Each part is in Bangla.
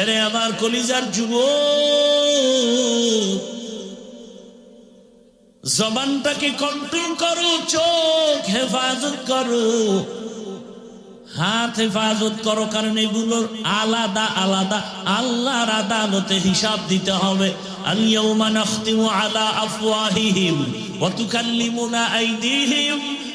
এরে আমার কলিজার যুব জবানটাকে কন্ট্রোল করো, চোখ হেফাজত করো, হাত হেফাজত করো, কারণ এগুলোর আলাদা আলাদা, আল্লাহর আদালতে হিসাব দিতে হবে। নাখতিমু আলা আফওয়াহিহিম, ওয়া তুকাল্লিমুনা আইদিহিম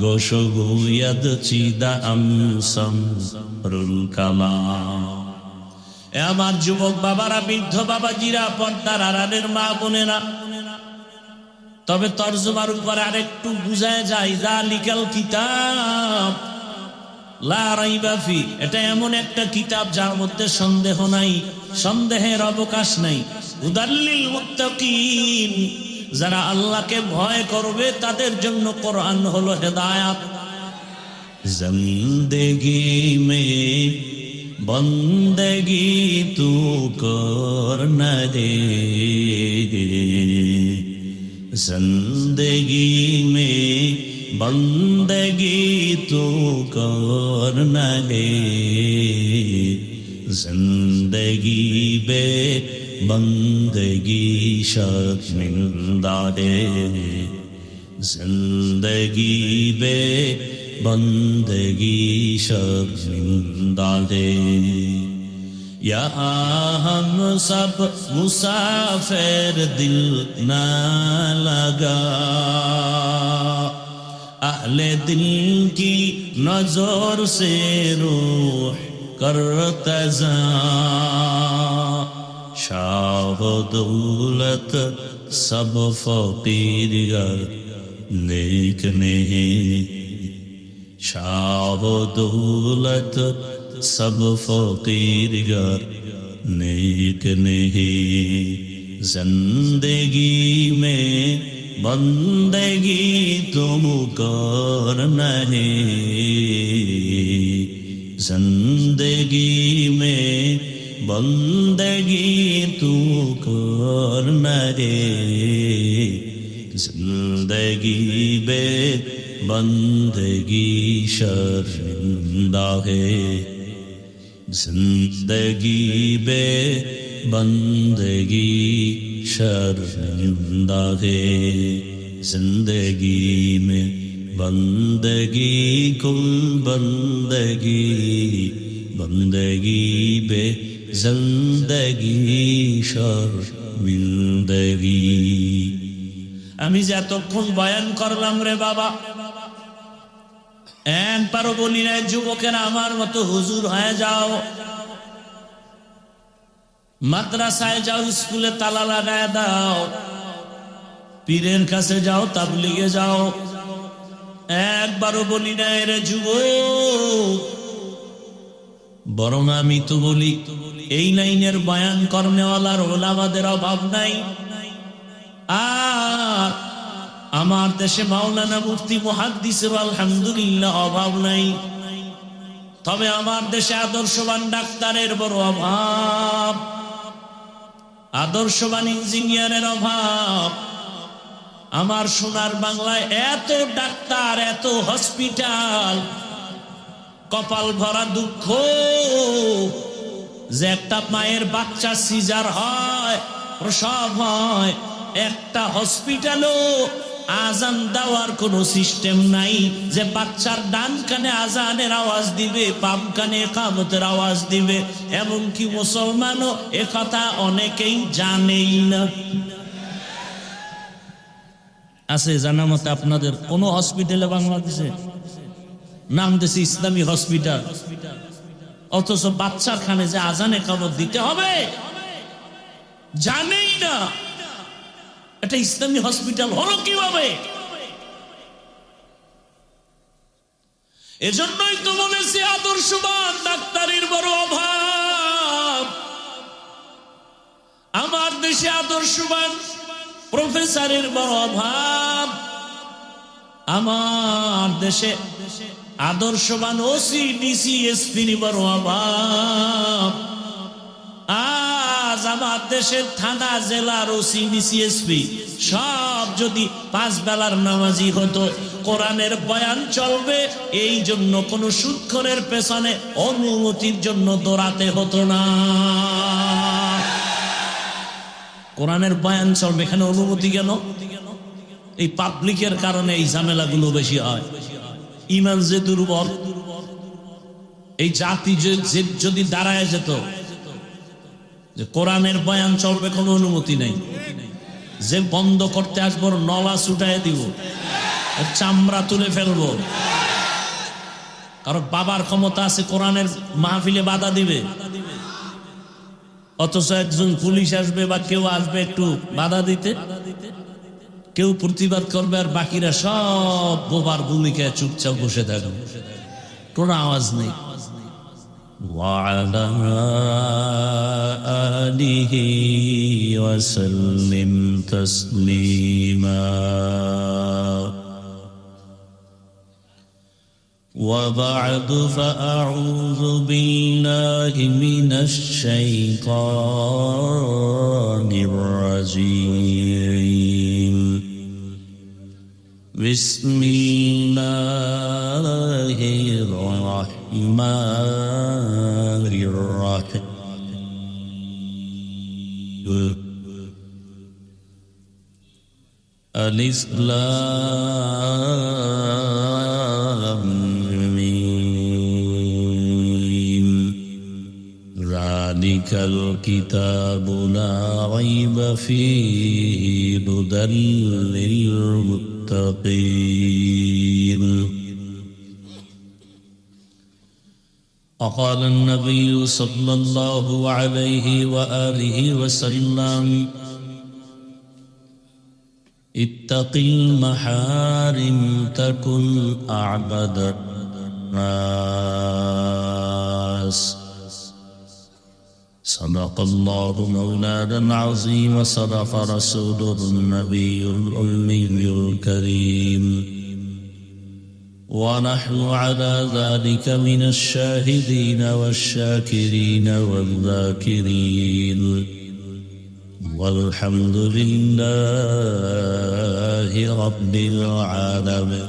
গমজা হারাম গোশগুয়াদ চিদাম সমরুল কালাম আমার যুবক বাবারা, বৃদ্ধ বাবাজিরা, পর্দার আড়ালের মা বোনেরা, তবে তর্জমার উপর আরেকটু বুঝায় যায় যা লিকাল কিতাব, লা রাইবা ফি। এটা এমন একটা কিতাব যার মধ্যে সন্দেহ নাই, সন্দেহের অবকাশ নাই। উদাল্লিল মুত্তাকিন। যারা আল্লাহকে ভয় করবে, তাদের জন্য কোরআন হলো হেদায়াত। জিন্দগি মে বন্দগি তু কর রে জিন্দগি মে বন্দগি তু কর রে জিন্দগি বে بندگی شرمندہ دے زندگی بے بندگی شرمندہ دے یہاں ہم سب مسافر دل نہ لگا اہل دل کی نظر سے روح کر تزاں شاو دولت سب فقیر گر، نیک نہیں۔ شاو دولت سب فقیر گر، نیک نہیں۔ زندگی میں بندگی تم کر نہیں۔ زندگی بندگی تو کر مرے زندگی بے بندگی شرمندہ ہے زندگی بے بندگی شرمندہ ہے زندگی میں بندگی کل بندگی بندگی بے জন্দগি শর্মিন্দগি আমি যে এতক্ষণ বয়ান করলাম রে বাবা, এন পারো বলি না যুবকেরা আমার মতো হুজুর হয়ে যাও। মাদ্রাসায় যাও, স্কুলে তালা লাগায় দাও। পীরের কাছে যাও, তাবলিগে যাও। একবারও বলি না এরা যুব বরং আমি তো বলি এই লাইনের বয়ান কর্মেওয়ালার ওলামাদের অভাব নাই। আর আমার দেশে মাওলানা মুফতি মুহাদ্দিসের আলহামদুলিল্লাহ অভাব নাই। তবে আমার দেশে আদর্শবান ডাক্তারের বড় অভাব। আদর্শবান ইঞ্জিনিয়ারের অভাব। আমার সোনার বাংলায় এত ডাক্তার, এত হসপিটাল, কপাল ভরা দুঃখ। যে একটা মায়ের বাচ্চা সিজার হয়, প্রসব হয়, একটা হসপিটালও আজান দেওয়ার কোনো সিস্টেম নাই যে বাচ্চার ডান কানে আজানের আওয়াজ দিবে, বাম কানে কামতের আওয়াজ দিবে। এমনকি মুসলমানও এ কথা অনেকেই জানেই না। আছে জানা মতে আপনাদের কোন হসপিটালে বাংলাদেশে নাম দিছে ইসলামী হসপিটাল। অথচ বাচ্চার খানে যে আজানে কামত দিতে হবে, জানেই না এটা ইসলামী হসপিটাল হলো কীভাবে। এজন্যই তো বলেছি আদর্শবান, ডাক্তারের বড় অভাব। আমার দেশে আদর্শবান, প্রফেসরের বড় অভাব। আমার দেশে আদর্শবান ওসি, ডিসি বড় অভাব। আজ আমার দেশের থানা, জেলার ওসি, ডিসি, এসপি, সব যদি পাঁচ বেলার নামাজি হতো, কোরআনের বয়ান চলবে, এই জন্য কোন সুৎখরের পেছনে অনুমতির জন্য দৌড়াতে হতো না। কোরআনের বয়ান চলবে, এখানে অনুমতি কেন? এই পাবলিকের কারণে এই ঝামেলাগুলো বেশি হয়। ইমান যে দুর্বল, এই জাতি যদি দাঁড়ায় যেত, যে কোরআনের বয়ান চলবে কোনো অনুমতি নেই। যে বন্ধ করতে আসব, নলা ছুটাই দিব চামড়া তুলে ফেলব। কারণ বাবার ক্ষমতা আছে, কোরআনের মাহফিলে বাধা দিবে। অথচ একজন পুলিশ আসবে বা কেউ আসবে একটু বাধা দিতে। কেউ প্রতিবাদ করবে আর বাকিরা সব বোবার ভূমিকায় চুপচাপ বসে থাকবে কোনো আওয়াজ নেই وعلى آله وسلم تسليما وبعد فأعوذ بالله من الشيطان الرجيم بسم الله الرحمن الرحيم. ألف لام ميم. ذلك الكتاب لا ريب فيه هدى للمتقين وقال النبي صلى الله عليه وآله وسلم اتق المحارم تكن أعبد الناس. صدق الله مولانا العظيم وصدق رسوله النبي الأمي الكريم. ونحن على ذلك من الشاهدين والشاكرين والذاكرين. والحمد لله رب العالمين.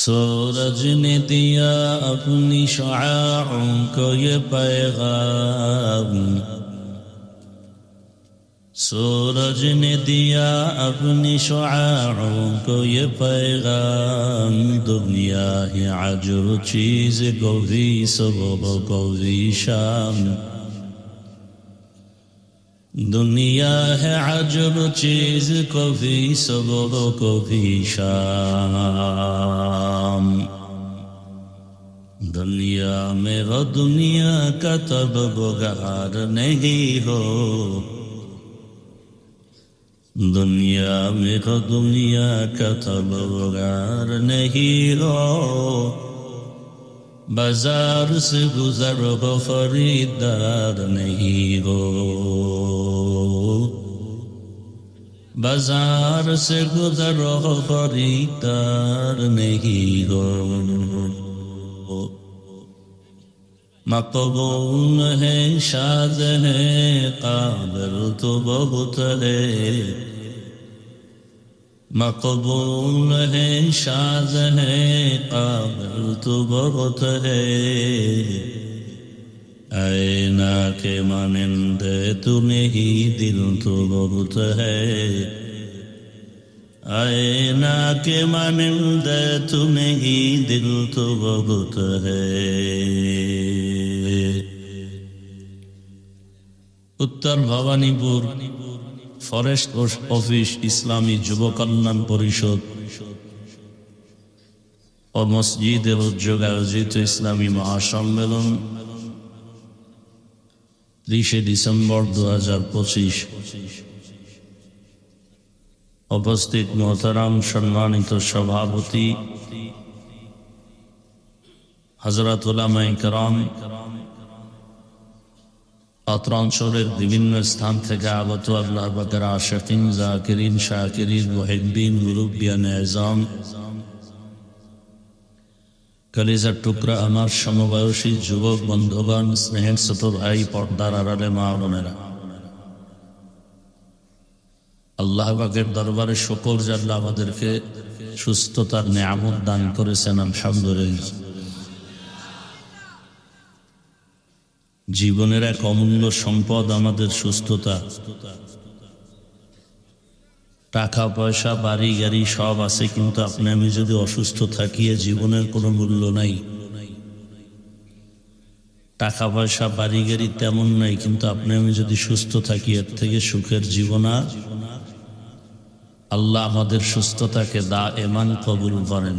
सूरज ने दिया अपनी शुआओं को ये पैगाम सूरज ने दिया अपनी शुआओं को ये पैगाम दुनिया है अजर चीज को भी सुबह को भी शाम دنیا ہے عجب چیز کبھی سبب کبھی شام دنیا میں وہ دنیا کا تب بغار نہیں ہو۔ دنیا میں وہ دنیا کا تب بغار نہیں ہو۔ बाजार से गुजर हो खरीदार नहीं हो बाजार से गुजर हो खरीदार नहीं हो मकबूल है शाद है काबिल तो बहुत है مقبول ہے شاز ہے قابل تو بہت ہے اے نا کے مانند تمہیں ہی دل تو بہت ہے اے نا کے مانند تمہیں ہی دل تو بہت ہے اتر بھوانی پور ফরেস্ট অফিস, ইসলামী যুব কল্যাণ পরিষদ ও মসজিদের উদ্যোগে আয়োজিত ইসলামী মহাসম্মেলন ত্রিশে ডিসেম্বর দু হাজার পঁচিশ। উপস্থিত মোহতারাম সম্মানিত সভাপতি হজরত উলামাই করম অত্র অঞ্চলের বিভিন্ন স্থান থেকে আগত আল্লাহ বাকের আশাকিন, জাকিরিন, শাকিরিন ওহেদ্দিন মুরুবিয়ান এজাম কলিজার টুকরা আমার সমবয়সী যুবক, বন্ধুগণ, স্নেহের ছোট ভাই, পর্দার আড়ালে মা বোনেরা। আল্লাহ বাগের দরবারে সকল জাল্লা আমাদেরকে সুস্থতার নিয়ামত দান করেছেন, আলহামদুলিল্লাহ। জীবনের এক অমূল্য সম্পদ আমাদের সুস্থতা। টাকা, পয়সা, বাড়ি, গাড়ি সব আছে, কিন্তু আপনি আমি যদি অসুস্থ থাকি জীবনের কোনো মূল্য নাই। টাকা, পয়সা, বাড়ি, গাড়ি তেমন নাই, কিন্তু আপনি আমি যদি সুস্থ থাকি, এর থেকে সুখের জীবন আর আল্লাহ আমাদের সুস্থতাকে দা এমান কবুল করেন।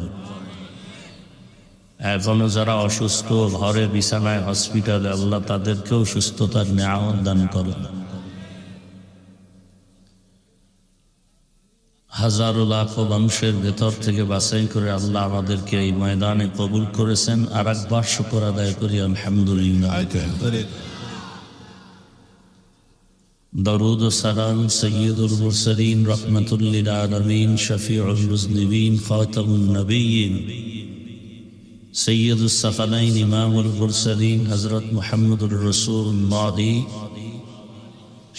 এখনও যারা অসুস্থ ঘরে বিছানায় হসপিটালে, আল্লাহ তাদেরকেও সুস্থতার নেওয়া দান করেন। হাজারো লাখ মানুষের ভেতর থেকে বাছাই করে আল্লাহ আমাদেরকে এই ময়দানে কবুল করেছেন। আর একবার শুকর আদায় করি, আলহামদুলিল্লাহ। দরুদ সালাম সৈয়দুল মুরসলিন, রহমতুল্লিল আলমিন, শফিউল মুজনিবিন ফাতামুন নবীন। সৈয়দ সাফানাইন ইমামুল গুরসালিম হজরত মোহাম্মদুর রসুল মাদি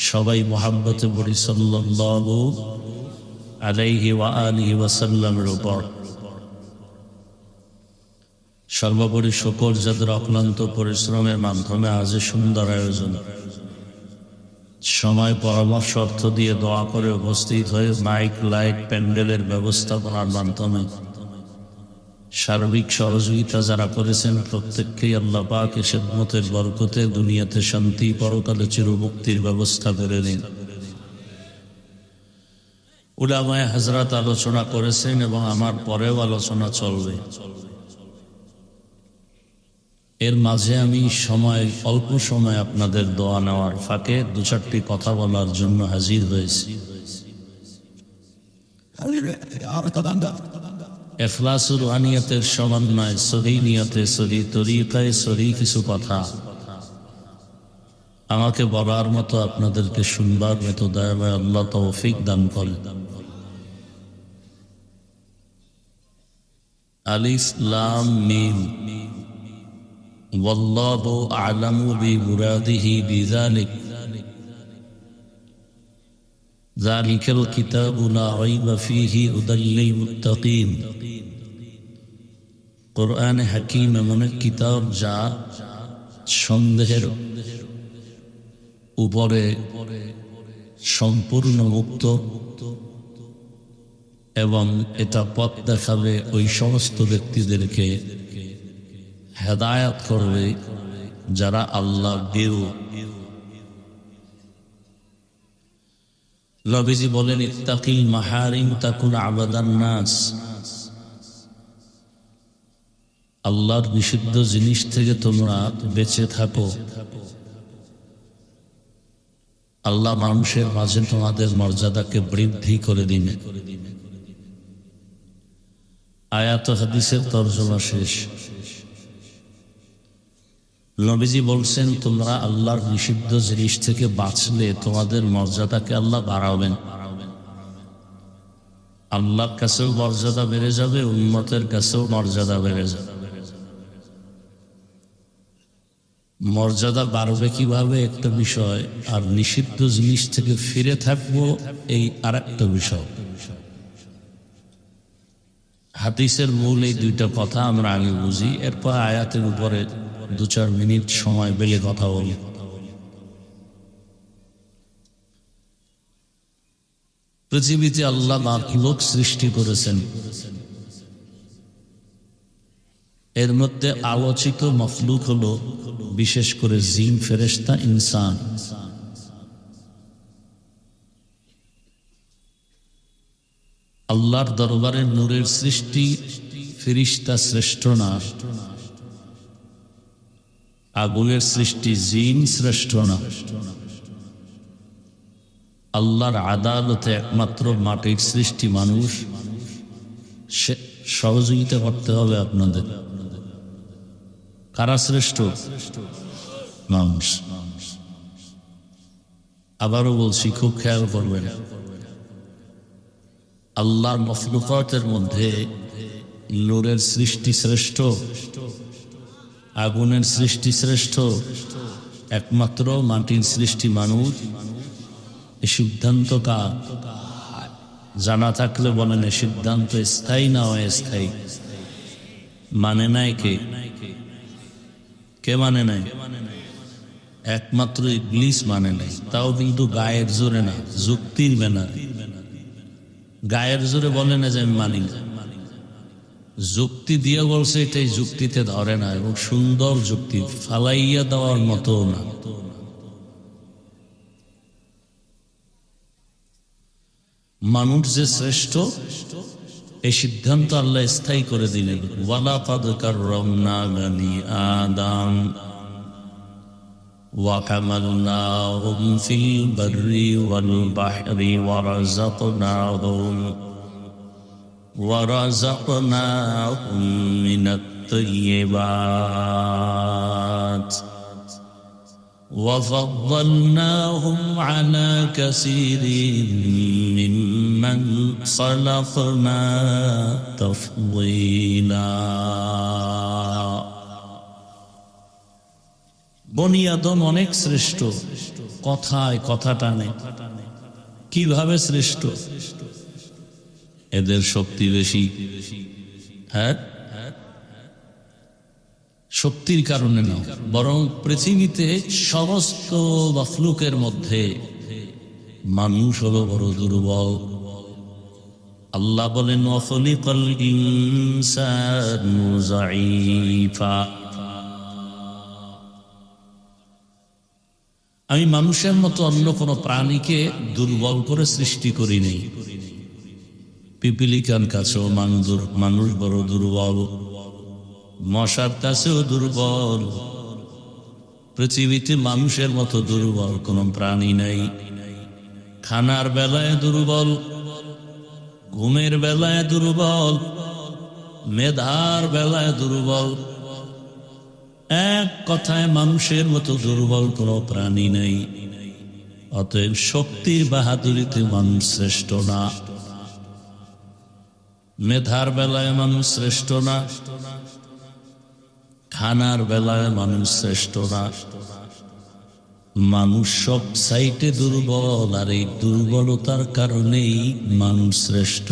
সবাই মোহাম্মতে বলি সাল্লাল্লাহু আলাইহি ওয়া আলিহি ওয়াসাল্লামের উপর। সর্বোপরি শকর যাদের অক্লান্ত পরিশ্রমের মাধ্যমে আজ সুন্দর আয়োজন। সময় পরামর্শ অর্থ দিয়ে দোয়া করে উপস্থিত হয়ে মাইক, লাইট, প্যান্ডেলের ব্যবস্থাপনার মাধ্যমে সার্বিক সহযোগিতা যারা করেছেন প্রত্যেককেই আল্লাহ পাক সেদমতের বরকতে দুনিয়াতে শান্তি, পরকালে চিরমুক্তির ব্যবস্থা করে দিন উলামায় হাজরাত আলোচনা করেছেন এবং আমার পরেও আলোচনা চলবে। এর মাঝে আমি সময়, অল্প সময় আপনাদের দোয়া নেওয়ার ফাঁকে দু চারটি কথা বলার জন্য হাজির হয়েছি। এফলাসুর আনিয়াতের সমন্বয় সহি নিয়তে সহি তরিকায় সহি কিছু কথা আমাকে বলার মতো আপনাদেরকে শুনবার মতো দয়াময় আল্লাহ তৌফিক দান করে আলিস লাম মিম والله أعلم بمراده بذلك ذلك الكتاب لا ريب فيه هدى للمتقين কোরআন হাকিম এমন এক কিতাব যা সন্দেহের উপরে সম্পূর্ণ মুক্ত এবং এটা পথ দেখাবে ওই সমস্ত ব্যক্তিদেরকে হেদায়াত করবে যারা আল্লাহ দেও নবীজি বলেন, ইত্তাকিল মাহারিম তাকুন আবাদান নাস। আল্লাহর নিষিদ্ধ জিনিস থেকে তোমরা বেঁচে থাকো। আল্লাহ মানুষের মাঝে তোমাদের মর্যাদাকে বৃদ্ধি করে দিন। আয়াত হাদিসের তর্জমা শেষ। নবীজি বলছেন, তোমরা আল্লাহর নিষিদ্ধ জিনিস থেকে বাঁচলে তোমাদের মর্যাদাকে আল্লাহ বাড়াবেন। আল্লাহর কাছেও মর্যাদা বেড়ে যাবে উন্মতের কাছেও মর্যাদা বেড়ে যাবে। মর্যাদা বাড়বে কীভাবে একটা বিষয়, আর নিষিদ্ধ জিনিস থেকে ফিরে থাকব এই আর একটা বিষয়। হাদিসের মূল এই দুইটা কথা আমরা আগে বুঝি, এরপর আয়াতের উপরে দু চার মিনিট সময় বেলে কথা বলি। পৃথিবীতে আল্লাহ লোক সৃষ্টি করেছেন। এর মধ্যে আলোচিত মফলুক হলো বিশেষ করে জিন ফেরেস্তা ইনসান। আল্লাহর দরবারে নূরের সৃষ্টি ফিরিস্তা শ্রেষ্ঠ না। আগুনের সৃষ্টি জিন শ্রেষ্ঠ না। আল্লাহর আদালতে একমাত্র মাটির সৃষ্টি মানুষ। সহযোগিতা করতে হবে আপনাদের। কারা শ্রেষ্ঠ? মানুষ। আবারও বলছি, খুব খেয়াল করবেন। আল্লাহর মফলুকতের মধ্যে নূরের সৃষ্টি শ্রেষ্ঠ, আগুনের সৃষ্টি শ্রেষ্ঠ, একমাত্র মাটির সৃষ্টি মানুষ, এ সিদ্ধান্ত কার? জানা থাকলে বলেন, এ সিদ্ধান্ত স্থায়ী না অস্থায়ী? মানে নাই কে? কে মানে নাই? একমাত্র ইবলিস মানে নাই। তাও কিন্তু গায়ের জোরে না, যুক্তির বেনা গায়ের জোরে বলে না যে আমি মানি। যুক্তি দিয়ে বলছে, এটাই যুক্তিতে ধরে না এবং সুন্দর যুক্তি, ফালাইয়া দেওয়ার মতো না। মানুষ যে শ্রেষ্ঠ এই সিদ্ধান্ত আল্লাহ স্থায়ী করে দিলেন। ওয়ালা পাদকার রমনা গানি আদাম। وحملناهم في البر والبحر ورزقناهم ورزقناهم من الطيبات وفضلناهم على كثير ممن خلقنا تفضيلا বনিয়াদম অনেক শ্রেষ্ঠ। কথায় কথা টানে। কীভাবে শ্রেষ্ঠ? এদের শক্তি বেশি। হ্যাঁ? শক্তির কারণে না, বরং পৃথিবীতে সমস্ত মফলুকের মধ্যে মানুষ হলো বড় দুর্বল। আল্লাহ বলেন, অফলিকল ইনসানু আমি মানুষের মতো অন্য কোনো প্রাণীকে দুর্বল করে সৃষ্টি করি নেই। পিপিলিকার কাছেও মানুষ মানুষ বড় দুর্বল। মশার কাছেও দুর্বল। পৃথিবীতে মানুষের মতো দুর্বল কোন প্রাণী নেই। খানার বেলায় দুর্বল, ঘুমের বেলায় দুর্বল, মেধার বেলায় দুর্বল। এক কথায় মানুষের মতো দুর্বল কোনো প্রাণী নেই। অতএব শক্তির বাহাদুরিতে মানুষ শ্রেষ্ঠ না। মেধার বেলায় মানুষ শ্রেষ্ঠ না। খানার বেলায় মানুষ শ্রেষ্ঠ না। মানুষ সব সাইটে দুর্বল আর এই দুর্বলতার কারণেই মানুষ শ্রেষ্ঠ।